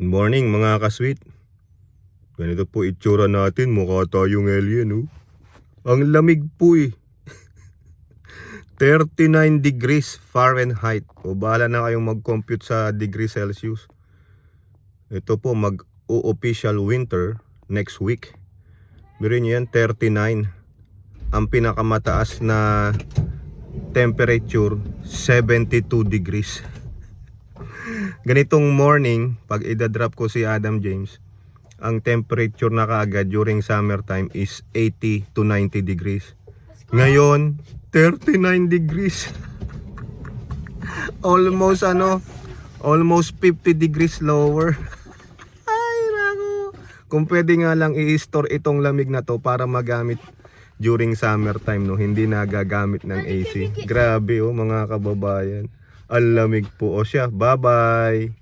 Good morning mga kasweet. Ganito po itsura natin, mukha tayong alien oh. Ang lamig po eh. 39 degrees Fahrenheit. O bahala na kayong mag-compute sa degree Celsius. Ito po mag-o-official winter next week. Biro niyo yan, 39. Ang pinakamataas na temperature, 72 degrees. Ganitong morning, pag idadrop ko si Adam James, ang temperature na kaagad during summertime is 80 to 90 degrees. Ngayon, 39 degrees. almost ano, almost 50 degrees lower. Ay, nako. Kung pwede nga lang i-store itong lamig na to para magamit during summertime, no, hindi nagagamit ng AC. Grabe, oh, mga kababayan. Ang lamig po. O siya, bye-bye.